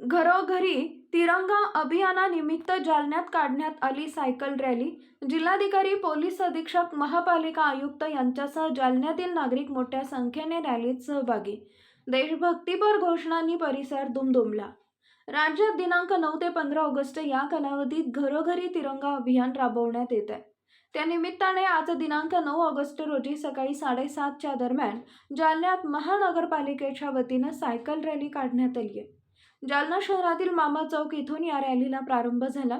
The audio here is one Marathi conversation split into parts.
घरोघरी तिरंगा अभियानानिमित्त जालन्यात काढण्यात आली सायकल रॅली. जिल्हाधिकारी पोलीस अधीक्षक महापालिका आयुक्त यांच्यासह जालन्यातील नागरिक मोठ्या संख्येने रॅलीत सहभागी. देशभक्तीपर घोषणांनी परिसर दुमदुमला. राज्यात दिनांक नऊ ते पंधरा ऑगस्ट या कालावधीत घरोघरी तिरंगा अभियान राबवण्यात येत आहे त्यानिमित्ताने आज दिनांक नऊ ऑगस्ट रोजी सकाळी साडेसातच्या दरम्यान जालन्यात महानगरपालिकेच्या वतीनं सायकल रॅली काढण्यात आली आहे जालना शहरातील मामा चौक इथून या रॅलीला प्रारंभ झाला.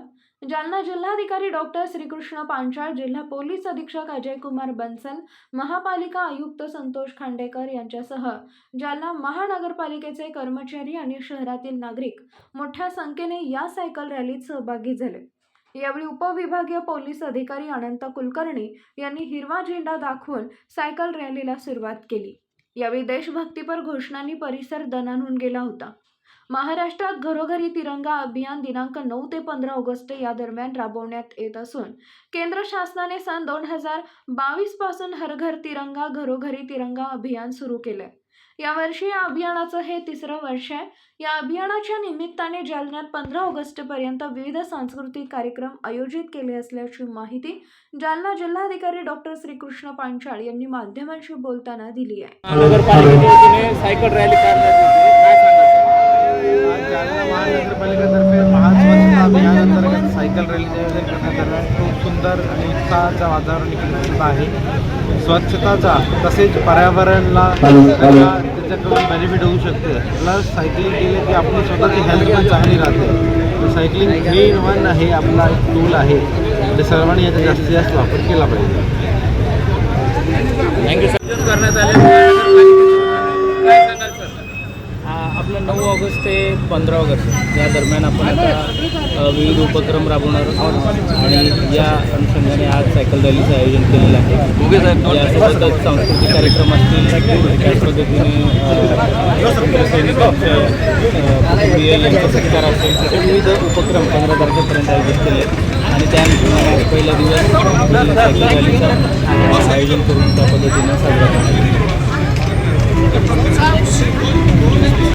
जालना जिल्हाधिकारी डॉक्टर श्रीकृष्ण पांचाळ जिल्हा पोलीस अधीक्षक अजय कुमार बन्सल महापालिका आयुक्त संतोष खांडेकर यांच्यासह जालना महानगरपालिकेचे कर्मचारी आणि शहरातील नागरिक मोठ्या संख्येने या सायकल रॅलीत सहभागी झाले. यावेळी उपविभागीय पोलीस अधिकारी अनंत कुलकर्णी यांनी हिरवा झेंडा दाखवून सायकल रॅलीला सुरुवात केली. यावेळी देशभक्तीपर घोषणांनी परिसर दणानून गेला होता. महाराष्ट्रात घरोघरी तिरंगा अभियान दिनांक नऊ ते पंधरा ऑगस्ट या दरम्यान राबवण्यात येत असून केंद्र शासनाने सन दोन हजार बावीसपासून हर घर तिरंगा घरोघरी तिरंगा अभियान सुरू केले यावर्षी या अभियानाचं हे तिसरं वर्ष आहे. या अभियानाच्या निमित्ताने जालन्यात पंधरा ऑगस्ट पर्यंत विविध सांस्कृतिक कार्यक्रम आयोजित केले असल्याची माहिती जालना जिल्हाधिकारी डॉक्टर श्रीकृष्ण पांचाळ यांनी माध्यमांशी बोलताना दिली आहे महानगरपालिकेच्या वतीने सायकल रॅली काढण्यात येते काय सांगाल आज जालना महानगरपालिकेतर्फे महास्वच्छता अभियानांतर्गत सायकल रॅलीचे आयोजन करण्यात आलं आहे खूप उत्साहाचं वातावरण इकडे दिसत आहे. स्वच्छताचा तसेच पर्यावरणाला त्याचा त्याच्याकडून बेनिफिट होऊ शकते. प्लस सायकलिंग केली की आपली स्वतःची हेल्थ पण चांगली राहते. सायकलिंग थ्री इन वन आहे आपला एक टूल आहे. ते सर्वांनी याचा जास्तीत जास्त वापर केला पाहिजे. थँक्यू सर करण्यात आले महानगरपालिकेच्या वतीने. काय सांगाल सर आपलं नऊ ऑगस्ट ते पंधरा ऑगस्ट या दरम्यान आपण आता विविध उपक्रम राबवणार आहोत. आणि या अनुषंगाने आज सायकल रॅलीचं आयोजन केलेलं आहे. यासोबतच सांस्कृतिक कार्यक्रम असतील त्याच पद्धतीने सैनिकांचे कुटुंबीय यांचा सत्कार असेल असे विविध उपक्रम पंधरा तारखेपर्यंत आयोजित केले आहेत. आणि त्या अनुषंगाने पहिला दिवस सायकल रॅलीचं आयोजन करून त्या पद्धतीनं साजरा करण्यात